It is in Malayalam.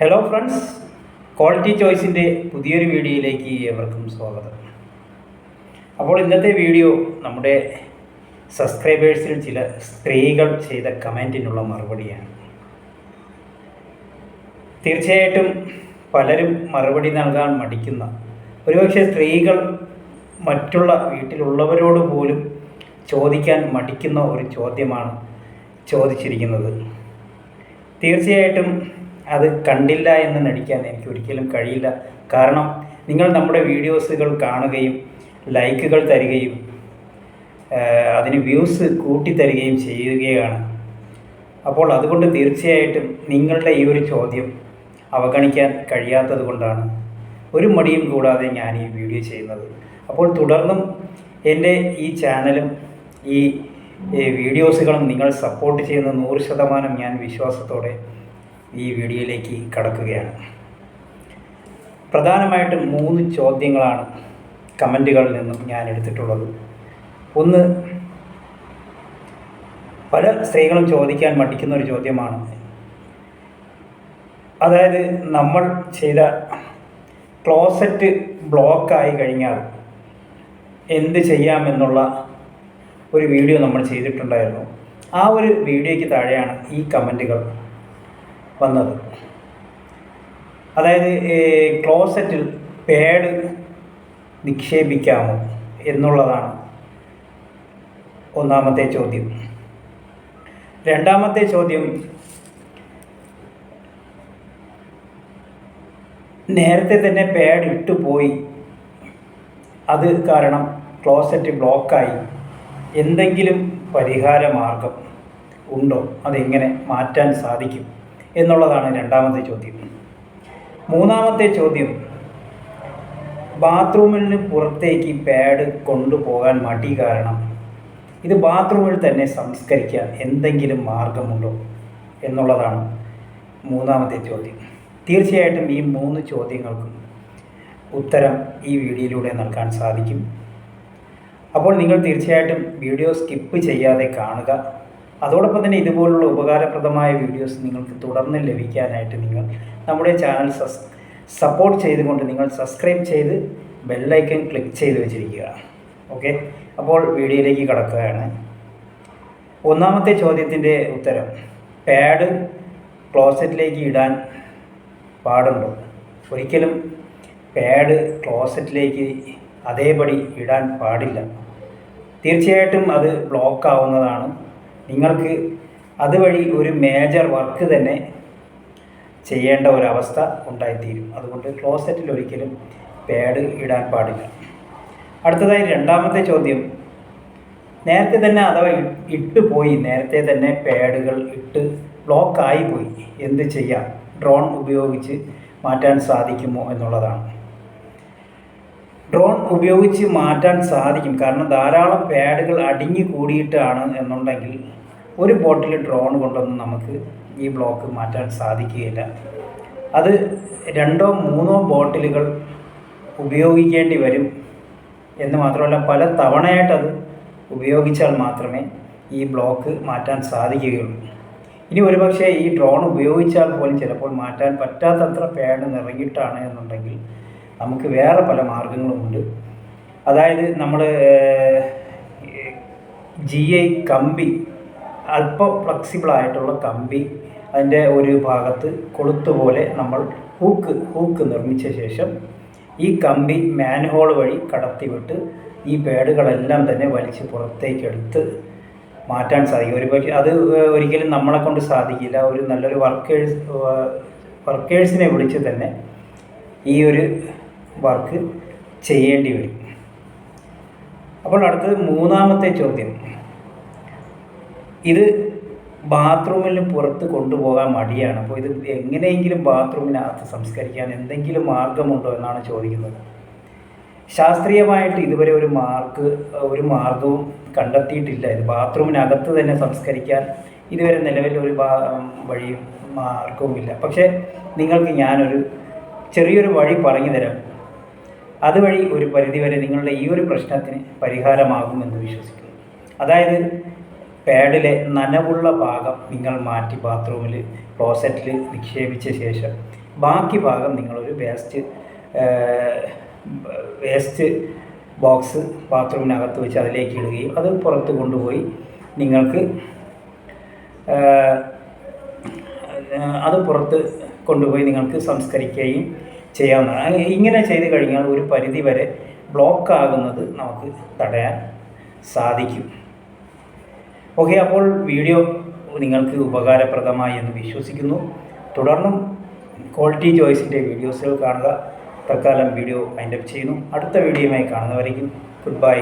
ഹലോ ഫ്രണ്ട്സ് ക്വാളിറ്റി ചോയ്സിന്റെ പുതിയൊരു വീഡിയോയിലേക്ക് ഏവർക്കും സ്വാഗതം. അപ്പോൾ ഇന്നത്തെ വീഡിയോ നമ്മുടെ സബ്സ്ക്രൈബേഴ്സിൽ ചില സ്ത്രീകൾ ചെയ്ത കമന്റിനുള്ള മറുപടിയാണ്. തീർച്ചയായിട്ടും പലരും മറുപടി നൽകാൻ മടിക്കുന്ന ഒരുപക്ഷെ സ്ത്രീകൾ മറ്റുള്ള വീട്ടിലുള്ളവരോട് പോലും ചോദിക്കാൻ മടിക്കുന്ന ഒരു ചോദ്യമാണ് ചോദിച്ചിരിക്കുന്നത്. തീർച്ചയായിട്ടും അത് കണ്ടില്ല എന്ന് നടിക്കാൻ എനിക്ക് ഒരിക്കലും കഴിയില്ല. കാരണം നിങ്ങൾ നമ്മുടെ വീഡിയോസുകൾ കാണുകയും ലൈക്കുകൾ തരികയും അതിന് വ്യൂസ് കൂട്ടിത്തരികയും ചെയ്യുകയാണ്. അപ്പോൾ അതുകൊണ്ട് തീർച്ചയായിട്ടും നിങ്ങളുടെ ഈ ഒരു ചോദ്യം അവഗണിക്കാൻ കഴിയാത്തത് കൊണ്ടാണ്. ഒരു മടിയും കൂടാതെ ഞാൻ ഈ വീഡിയോ ചെയ്യുന്നത്. അപ്പോൾ തുടർന്നും എന്റെ ഈ ചാനലും ഈ വീഡിയോസുകളും നിങ്ങൾ സപ്പോർട്ട് ചെയ്യുന്ന നൂറ് ശതമാനം ഞാൻ വിശ്വാസത്തോടെ ഈ വീഡിയോയിലേക്ക് കടക്കുകയാണ്. പ്രധാനമായിട്ടും മൂന്ന് ചോദ്യങ്ങളാണ് കമന്റുകളിൽ നിന്നും ഞാൻ എടുത്തിട്ടുള്ളത്. ഒന്ന് പല സ്ത്രീകളും ചോദിക്കാൻ മടിക്കുന്ന ഒരു ചോദ്യമാണ്. അതായത് നമ്മൾ ചെയ്ത ക്ലോസറ്റ് ബ്ലോക്കായി കഴിഞ്ഞാൽ എന്ത് ചെയ്യാമെന്നുള്ള ഒരു വീഡിയോ നമ്മൾ ചെയ്തിട്ടുണ്ടായിരുന്നു. ആ ഒരു വീഡിയോയ്ക്ക് താഴെയാണ് ഈ കമന്റുകൾ. വന്നത്. അതായത് ക്ലോസറ്റിൽ പേഡ് നിക്ഷേപിക്കാമോ എന്നുള്ളതാണ് ഒന്നാമത്തെ ചോദ്യം. രണ്ടാമത്തെ ചോദ്യം നേരത്തെ തന്നെ പാഡ് ഇട്ടു പോയി. അത് കാരണം ക്ലോസറ്റ് ബ്ലോക്കായി. എന്തെങ്കിലും പരിഹാര മാർഗം ഉണ്ടോ? അതെങ്ങനെ മാറ്റാൻ സാധിക്കും? എന്നുള്ളതാണ് രണ്ടാമത്തെ ചോദ്യം. മൂന്നാമത്തെ ചോദ്യം ബാത്റൂമിൽ നിന്ന് പുറത്തേക്ക് പാഡ് കൊണ്ടുപോകാൻ മടി കാരണം ഇത് ബാത്റൂമിൽ തന്നെ സംസ്കരിക്കാൻ എന്തെങ്കിലും മാർഗമുണ്ടോ എന്നുള്ളതാണ് മൂന്നാമത്തെ ചോദ്യം. തീർച്ചയായിട്ടും ഈ മൂന്ന് ചോദ്യങ്ങൾക്കും ഉത്തരം ഈ വീഡിയോയിലൂടെ നൽകാൻ സാധിക്കും. അപ്പോൾ നിങ്ങൾ തീർച്ചയായിട്ടും വീഡിയോ സ്കിപ്പ് ചെയ്യാതെ കാണുക. അതോടൊപ്പം തന്നെ ഇതുപോലുള്ള ഉപകാരപ്രദമായ വീഡിയോസ് നിങ്ങൾക്ക് തുടർന്ന് ലഭിക്കാനായിട്ട് നിങ്ങൾ നമ്മുടെ ചാനൽ സസ് സപ്പോർട്ട് ചെയ്തുകൊണ്ട് നിങ്ങൾ സബ്സ്ക്രൈബ് ചെയ്ത് ബെല്ലൈക്കൺ ക്ലിക്ക് ചെയ്ത് വെച്ചിരിക്കുക. ഓക്കെ അപ്പോൾ വീഡിയോയിലേക്ക് കടക്കുകയാണ്. ഒന്നാമത്തെ ചോദ്യത്തിന്റെ ഉത്തരം പാഡ് ക്ലോസറ്റിലേക്ക് ഇടാൻ പാടുണ്ടോ? ഒരിക്കലും പാഡ് ക്ലോസറ്റിലേക്ക് അതേപടി ഇടാൻ പാടില്ല. തീർച്ചയായിട്ടും അത് ബ്ലോക്ക് ആവുന്നതാണ്. നിങ്ങൾക്ക് അതുവഴി ഒരു മേജർ വർക്ക് തന്നെ ചെയ്യേണ്ട ഒരവസ്ഥ ഉണ്ടായിത്തീരും. അതുകൊണ്ട് ക്ലോസറ്റിൽ ഒരിക്കലും പാഡ് ഇടാൻ പാടില്ല. അടുത്തതായി രണ്ടാമത്തെ ചോദ്യം. നേരത്തെ തന്നെ അഥവാ ഇട്ട് പോയി നേരത്തെ തന്നെ പാഡുകൾ ഇട്ട് ബ്ലോക്കായി പോയി. എന്ത് ചെയ്യാം? ഡ്രോൺ ഉപയോഗിച്ച് മാറ്റാൻ സാധിക്കുമോ എന്നുള്ളതാണ്. ഡ്രോൺ ഉപയോഗിച്ച് മാറ്റാൻ സാധിക്കും. കാരണം ധാരാളം പാഡുകൾ അടിഞ്ഞു കൂടിയിട്ടാണ് എന്നുണ്ടെങ്കിൽ ഒരു ബോട്ടിൽ ഡ്രോൺ കൊണ്ടൊന്നും നമുക്ക് ഈ ബ്ലോക്ക് മാറ്റാൻ സാധിക്കുകയില്ല. അത് രണ്ടോ മൂന്നോ ബോട്ടിലുകൾ ഉപയോഗിക്കേണ്ടി വരും എന്ന് മാത്രമല്ല പല തവണയായിട്ടത് ഉപയോഗിച്ചാൽ മാത്രമേ ഈ ബ്ലോക്ക് മാറ്റാൻ സാധിക്കുകയുള്ളൂ. ഇനി ഒരുപക്ഷെ ഈ ഡ്രോൺ ഉപയോഗിച്ചാൽ പോലും ചിലപ്പോൾ മാറ്റാൻ പറ്റാത്തത്ര പാഡ് നിറങ്ങിയിട്ടാണ് എന്നുണ്ടെങ്കിൽ നമുക്ക് വേറെ പല മാർഗങ്ങളുമുണ്ട്. അതായത് നമ്മൾ ജി ഐ കമ്പി അല്പം ഫ്ലെക്സിബിൾ ആയിട്ടുള്ള കമ്പി അതിന്റെ ഒരു ഭാഗത്ത് കൊളുത്തുപോലെ നമ്മൾ ഹൂക്ക് ഹൂക്ക് നിർമ്മിച്ച ശേഷം ഈ കമ്പി മാൻഹോൾ വഴി കടത്തിവിട്ട് ഈ പേഡുകളെല്ലാം തന്നെ വലിച്ച് പുറത്തേക്കെടുത്ത് മാറ്റാൻ സാധിക്കും. ഒരു പക്ഷേ അത് ഒരിക്കലും നമ്മളെ കൊണ്ട് സാധിക്കില്ല. ഒരു നല്ലൊരു വർക്കേഴ്സ് വർക്കേഴ്സിനെ വിളിച്ച് തന്നെ ഈ ഒരു വർക്ക് ചെയ്യേണ്ടി വരും. അപ്പോൾ അടുത്തത് മൂന്നാമത്തെ ചോദ്യം. ഇത് ബാത്റൂമിൽ പുറത്ത് കൊണ്ടുപോകാൻ മടിയാണ്. അപ്പോൾ ഇത് എങ്ങനെയെങ്കിലും ബാത്റൂമിനകത്ത് സംസ്കരിക്കാൻ എന്തെങ്കിലും മാർഗമുണ്ടോ എന്നാണ് ചോദിക്കുന്നത്. ശാസ്ത്രീയമായിട്ട് ഇതുവരെ ഒരു മാർക്ക് ഒരു മാർഗവും കണ്ടെത്തിയിട്ടില്ല. ഇത് ബാത്റൂമിനകത്ത് തന്നെ സംസ്കരിക്കാൻ ഇതുവരെ നിലവിൽ ഒരു വഴിയും മാർഗവുമില്ല. പക്ഷേ നിങ്ങൾക്ക് ഞാനൊരു ചെറിയൊരു വഴി പറഞ്ഞു തരാം അതുവഴി ഒരു പരിധിവരെ നിങ്ങളുടെ ഈ ഒരു പ്രശ്നത്തിന് പരിഹാരമാകുമെന്ന് വിശ്വസിക്കുന്നു. അതായത് പാഡിലെ നനവുള്ള ഭാഗം നിങ്ങൾ മാറ്റി ബാത്റൂമിൽ ക്ലോസറ്റിൽ നിക്ഷേപിച്ച ശേഷം ബാക്കി ഭാഗം നിങ്ങളൊരു വേസ്റ്റ് വേസ്റ്റ് ബോക്സ് ബാത്റൂമിനകത്ത് വെച്ച് അതിലേക്ക് ഇടുകയും അത് പുറത്ത് കൊണ്ടുപോയി നിങ്ങൾക്ക് അത് പുറത്ത് കൊണ്ടുപോയി നിങ്ങൾക്ക് സംസ്കരിക്കുകയും ചെയ്യാവുന്നതാണ്. ഇങ്ങനെ ചെയ്ത് കഴിഞ്ഞാൽ ഒരു പരിധി വരെ ബ്ലോക്ക് ആകുന്നത് നമുക്ക് തടയാൻ സാധിക്കും. ഓക്കെ അപ്പോൾ വീഡിയോ നിങ്ങൾക്ക് ഉപകാരപ്രദമായി എന്ന് വിശ്വസിക്കുന്നു. തുടർന്നും ക്വാളിറ്റി ചോയ്സിന്റെ വീഡിയോസുകൾ കാണുക. തൽക്കാലം വീഡിയോ അതിന്റെ ചെയ്യുന്നു. അടുത്ത വീഡിയോയുമായി കാണുന്നവരേക്കും ഗുഡ് ബൈ